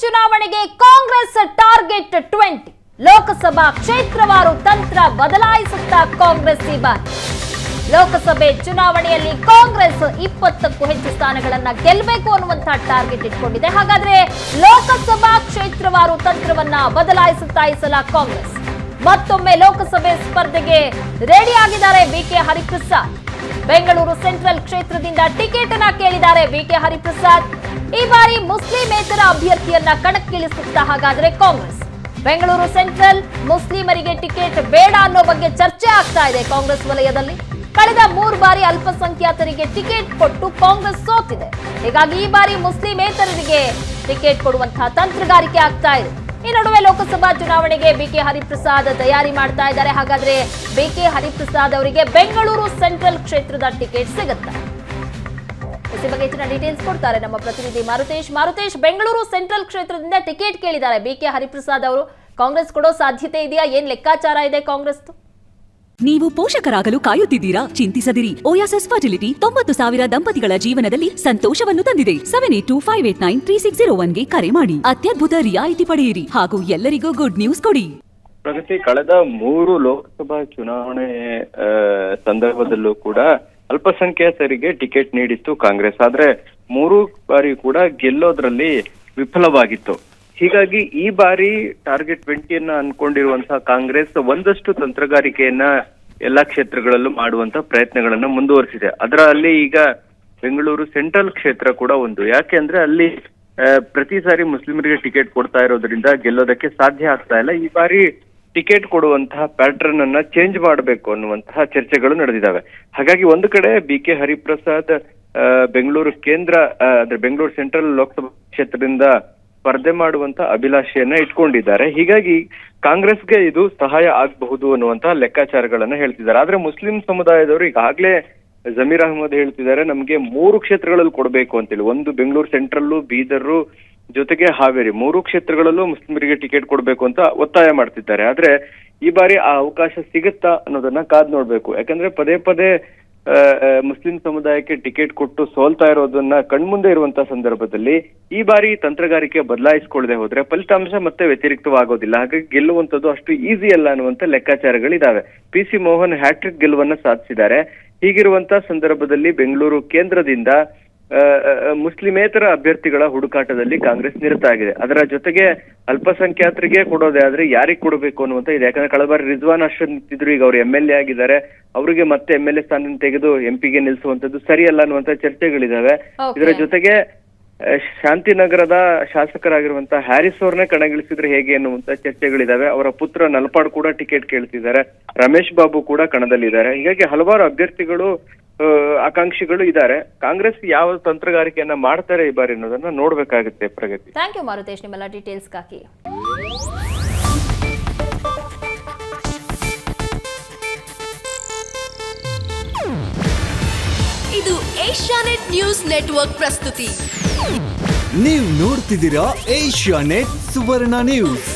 ಚುನಾವಣೆಗೆ Congress target twenty. Lok Sabha ಕ್ಷೇತ್ರವಾರು ತಂತ್ರ ಬದಲಾಯಿಸುತ್ತಾ ಕಾಂಗ್ರೆಸ್ ಈ ಬಾರಿ. ಲೋಕಸಭೆ ಚುನಾವಣೆಯಲ್ಲಿ ಕಾಂಗ್ರೆಸ್ ಇಪ್ಪತ್ತಕ್ಕೂ ಹೆಚ್ಚು ಸ್ಥಾನಗಳನ್ನ ಗೆಲ್ಲಬೇಕು ಅನ್ನುವಂತಹ ಟಾರ್ಗೆಟ್ ಇಟ್ಕೊಂಡಿದೆ. ಹಾಗಾದ್ರೆ ಲೋಕಸಭಾ ಕ್ಷೇತ್ರವಾರು ತಂತ್ರವನ್ನ ಬದಲಾಯಿಸುತ್ತಾ ಈ ಸಲ ಕಾಂಗ್ರೆಸ್. ಮತ್ತೊಮ್ಮೆ ಲೋಕಸಭೆ ಸ್ಪರ್ಧೆಗೆ ರೆಡಿ ಆಗಿದ್ದಾರೆ ಬಿಕೆ ಹರಿಪ್ರಸಾದ್. ಬೆಂಗಳೂರು ಸೆಂಟ್ರಲ್ ಕ್ಷೇತ್ರದಿಂದ ಟಿಕೆಟ್ ಅನ್ನ ಕೇಳಿದ್ದಾರೆ ಬಿಕೆ ಹರಿಪ್ರಸಾದ್. ಈ ಬಾರಿ ಮುಸ್ಲಿಮೇತರ ಅಭ್ಯರ್ಥಿಯನ್ನ ಕಣಕ್ಕಿಳಿಸುತ್ತಾ ಹಾಗಾದ್ರೆ ಕಾಂಗ್ರೆಸ್. ಬೆಂಗಳೂರು ಸೆಂಟ್ರಲ್ ಮುಸ್ಲಿಮರಿಗೆ ಟಿಕೆಟ್ ಬೇಡ ಅನ್ನೋ ಬಗ್ಗೆ ಚರ್ಚೆ ಆಗ್ತಾ ಇದೆ ಕಾಂಗ್ರೆಸ್ ವಲಯದಲ್ಲಿ. ಕಳೆದ ಮೂರು ಬಾರಿ ಅಲ್ಪಸಂಖ್ಯಾತರಿಗೆ ಟಿಕೆಟ್ ಕೊಟ್ಟು ಕಾಂಗ್ರೆಸ್ ಸೋತಿದೆ. ಹೀಗಾಗಿ ಈ ಬಾರಿ ಮುಸ್ಲಿಮೇತರರಿಗೆ ಟಿಕೆಟ್ ಕೊಡುವಂತಹ ತಂತ್ರಗಾರಿಕೆ ಆಗ್ತಾ ಇದೆ. ಈ ನಡುವೆ ಲೋಕಸಭಾ ಚುನಾವಣೆಗೆ ಬಿಕೆ ಹರಿಪ್ರಸಾದ್ ತಯಾರಿ ಮಾಡ್ತಾ ಇದ್ದಾರೆ. ಹಾಗಾದ್ರೆ ಬಿಕೆ ಹರಿಪ್ರಸಾದ್ ಅವರಿಗೆ ಬೆಂಗಳೂರು ಸೆಂಟ್ರಲ್ ಕ್ಷೇತ್ರದ ಟಿಕೆಟ್ ಸಿಗುತ್ತೆ. ಈ ಬಗ್ಗೆ ಹೆಚ್ಚಿನ ಡೀಟೇಲ್ಸ್ ಕೊಡ್ತಾರೆ ನಮ್ಮ ಪ್ರತಿನಿಧಿ ಮಾರುತೇಶ್. ಮಾರುತೇಶ್ ಬೆಂಗಳೂರು ಸೆಂಟ್ರಲ್ ಕ್ಷೇತ್ರದಿಂದ ಟಿಕೆಟ್ ಕೇಳಿದ್ದಾರೆ. ಬಿಕೆ ಹರಿಪ್ರಸಾದ್ ಅವರು ಕಾಂಗ್ರೆಸ್ ಕೊಡೋ ಸಾಧ್ಯತೆ ಇದೆಯಾ? ಏನ್ ಲೆಕ್ಕಾಚಾರ ಇದೆ ಕಾಂಗ್ರೆಸ್ ನೀವು ಪೋಷಕರಾಗಲು ಕಾಯುತ್ತಿದ್ದೀರಾ? ಚಿಂತಿಸದಿರಿ. ಓಯಾಸಸ್ ಫರ್ಟಿಲಿಟಿ ತೊಂಬತ್ತು ಸಾವಿರ ದಂಪತಿಗಳ ಜೀವನದಲ್ಲಿ ಸಂತೋಷವನ್ನು ತಂದಿದೆ. Seven eight two five eight nine three six zero ಒನ್ಗೆ ಕರೆ ಮಾಡಿ. ಅತ್ಯದ್ಭುತ ರಿಯಾಯಿತಿ ಪಡೆಯಿರಿ. ಹಾಗೂ ಎಲ್ಲರಿಗೂ ಗುಡ್ ನ್ಯೂಸ್ ಕೊಡಿ. ಪ್ರಗತಿ ಕಳೆದ ಮೂರು ಲೋಕಸಭಾ ಚುನಾವಣೆ ಆ, ಸಂದರ್ಭದಲ್ಲೂ ಕೂಡ ಅಲ್ಪಸಂಖ್ಯಾತರಿಗೆ ಟಿಕೆಟ್ ನೀಡಿತ್ತು ಕಾಂಗ್ರೆಸ್. ಆದ್ರೆ ಮೂರು ಬಾರಿ ಕೂಡ ಗೆಲ್ಲೋದ್ರಲ್ಲಿ ವಿಫಲವಾಗಿತ್ತು. ಹೀಗಾಗಿ ಈ ಬಾರಿ ಟಾರ್ಗೆಟ್ ಟ್ವೆಂಟಿಯನ್ನ ಅನ್ಕೊಂಡಿರುವಂತಹ ಕಾಂಗ್ರೆಸ್ ಒಂದಷ್ಟು ತಂತ್ರಗಾರಿಕೆಯನ್ನ ಎಲ್ಲಾ ಕ್ಷೇತ್ರಗಳಲ್ಲೂ ಮಾಡುವಂತ ಪ್ರಯತ್ನಗಳನ್ನ ಮುಂದುವರಿಸಿದೆ. ಅದರಲ್ಲಿ ಈಗ ಬೆಂಗಳೂರು ಸೆಂಟ್ರಲ್ ಕ್ಷೇತ್ರ ಕೂಡ ಒಂದು. ಯಾಕೆ ಅಂದ್ರೆ ಅಲ್ಲಿ ಪ್ರತಿ ಸಾರಿ ಮುಸ್ಲಿಮರಿಗೆ ಟಿಕೆಟ್ ಕೊಡ್ತಾ ಇರೋದ್ರಿಂದ ಗೆಲ್ಲೋದಕ್ಕೆ ಸಾಧ್ಯ ಆಗ್ತಾ ಇಲ್ಲ. ಈ ಬಾರಿ ಟಿಕೆಟ್ ಕೊಡುವಂತಹ ಪ್ಯಾಟರ್ನ್ ಅನ್ನ ಚೇಂಜ್ ಮಾಡಬೇಕು ಅನ್ನುವಂತಹ ಚರ್ಚೆಗಳು ನಡೆದಿದ್ದಾವೆ. ಹಾಗಾಗಿ ಒಂದು ಕಡೆ ಬಿ ಕೆ ಹರಿಪ್ರಸಾದ್ ಬೆಂಗಳೂರು ಕೇಂದ್ರ ಅಂದ್ರೆ ಬೆಂಗಳೂರು ಸೆಂಟ್ರಲ್ ಲೋಕಸಭಾ ಕ್ಷೇತ್ರದಿಂದ ಸ್ಪರ್ಧೆ ಮಾಡುವಂತ ಅಭಿಲಾಷೆಯನ್ನ ಇಟ್ಕೊಂಡಿದ್ದಾರೆ. ಹೀಗಾಗಿ ಕಾಂಗ್ರೆಸ್ಗೆ ಇದು ಸಹಾಯ ಆಗಬಹುದು ಅನ್ನುವಂತಹ ಲೆಕ್ಕಾಚಾರಗಳನ್ನ ಹೇಳ್ತಿದ್ದಾರೆ. ಆದ್ರೆ ಮುಸ್ಲಿಂ ಸಮುದಾಯದವರು ಈಗಾಗಲೇ ಜಮೀರ್ ಅಹಮದ್ ಹೇಳ್ತಿದ್ದಾರೆ, ನಮ್ಗೆ ಮೂರು ಕ್ಷೇತ್ರಗಳಲ್ಲಿ ಕೊಡಬೇಕು ಅಂತೇಳಿ. ಒಂದು ಬೆಂಗಳೂರು ಸೆಂಟ್ರಲ್ಲು ಬೀದರ್ ಜೊತೆಗೆ ಹಾವೇರಿ ಮೂರು ಕ್ಷೇತ್ರಗಳಲ್ಲೂ ಮುಸ್ಲಿಮರಿಗೆ ಟಿಕೆಟ್ ಕೊಡಬೇಕು ಅಂತ ಒತ್ತಾಯ ಮಾಡ್ತಿದ್ದಾರೆ. ಆದ್ರೆ ಈ ಬಾರಿ ಆ ಅವಕಾಶ ಸಿಗುತ್ತಾ ಅನ್ನೋದನ್ನ ಕಾದ್ ನೋಡ್ಬೇಕು. ಯಾಕಂದ್ರೆ ಪದೇ ಪದೇ ಮುಸ್ಲಿಂ ಸಮುದಾಯಕ್ಕೆ ಟಿಕೆಟ್ ಕೊಟ್ಟು ಸೋಲ್ತಾ ಇರೋದನ್ನ ಕಣ್ಮುಂದೆ ಇರುವಂತ ಸಂದರ್ಭದಲ್ಲಿ ಈ ಬಾರಿ ತಂತ್ರಗಾರಿಕೆ ಬದಲಾಯಿಸಿಕೊಳ್ಳದೆ ಹೋದ್ರೆ ಫಲಿತಾಂಶ ಮತ್ತೆ ವ್ಯತಿರಿಕ್ತವಾಗೋದಿಲ್ಲ. ಹಾಗಾಗಿ ಗೆಲ್ಲುವಂತದ್ದು ಅಷ್ಟು ಈಸಿ ಅಲ್ಲ ಅನ್ನುವಂತ ಲೆಕ್ಕಾಚಾರಗಳಿದಾವೆ. P C Mohan hat trick ಗೆಲುವನ್ನ ಸಾಧಿಸಿದ್ದಾರೆ. ಹೀಗಿರುವಂತ ಸಂದರ್ಭದಲ್ಲಿ ಬೆಂಗಳೂರು ಕೇಂದ್ರದಿಂದ ಮುಸ್ಲಿಮೇತರ ಅಭ್ಯರ್ಥಿಗಳ ಹುಡುಕಾಟದಲ್ಲಿ ಕಾಂಗ್ರೆಸ್ ನಿರತಾಗಿದೆ ಅದರ ಜೊತೆಗೆ ಅಲ್ಪಸಂಖ್ಯಾತರಿಗೆ ಕೊಡೋದೇ ಆದ್ರೆ ಯಾರಿಗೆ ಕೊಡಬೇಕು ಅನ್ನುವಂತ ಇದೆ. ಯಾಕಂದ್ರೆ ಕಳೆದ ಬಾರಿ ರಿಜ್ವಾನ್ ಅರ್ಷದ್ ನಿಂತಿದ್ರು ಈಗ ಅವರು ಎಂ ಎಲ್ ಎ ಆಗಿದ್ದಾರೆ. ಅವರಿಗೆ ಮತ್ತೆ ಎಂ ಎಲ್ ಎ ಸ್ಥಾನ ತೆಗೆದು ಎಂ ಪಿಗೆ ನಿಲ್ಲಿಸುವಂತದ್ದು ಸರಿಯಲ್ಲ ಅನ್ನುವಂತ ಚರ್ಚೆಗಳಿದಾವೆ. ಇದರ ಜೊತೆಗೆ ಶಾಂತಿನಗರದ ಶಾಸಕರಾಗಿರುವಂತಹ ಹ್ಯಾರಿಸ್ ಅವ್ರನ್ನೇ ಕಣಗಿಳಿಸಿದ್ರೆ ಹೇಗೆ ಅನ್ನುವಂತ ಚರ್ಚೆಗಳಿದಾವೆ. ಅವರ ಪುತ್ರ ನಲ್ಪಾಡ್ ಕೂಡ ಟಿಕೆಟ್ ಕೇಳ್ತಿದ್ದಾರೆ. ರಮೇಶ್ ಬಾಬು ಕೂಡ ಕಣದಲ್ಲಿದ್ದಾರೆ. ಹೀಗಾಗಿ ಹಲವಾರು ಅಭ್ಯರ್ಥಿಗಳು ಆಕಾಂಕ್ಷಿಗಳು ಇದ್ದಾರೆ. ಕಾಂಗ್ರೆಸ್ ಯಾವ ತಂತ್ರಗಾರಿಕೆಯನ್ನ ಮಾಡ್ತಾರೆ ಈ ಬಾರಿ ಅನ್ನೋದನ್ನ ನೋಡ್ಬೇಕಾಗುತ್ತೆ ಪ್ರಗತಿ. Thank you Marutesh. ನಿಮ್ಮೆಲ್ಲ ಡೀಟೇಲ್ಸ್ಗಾಗಿ ಇದು ಏಷ್ಯಾನೆಟ್ ನ್ಯೂಸ್ ನೆಟ್ವರ್ಕ್ ಪ್ರಸ್ತುತಿ. ನೀವು ನೋಡ್ತಿದ್ದೀರಾ ಏಷ್ಯಾ ನೆಟ್ ಸುವರ್ಣ ನ್ಯೂಸ್.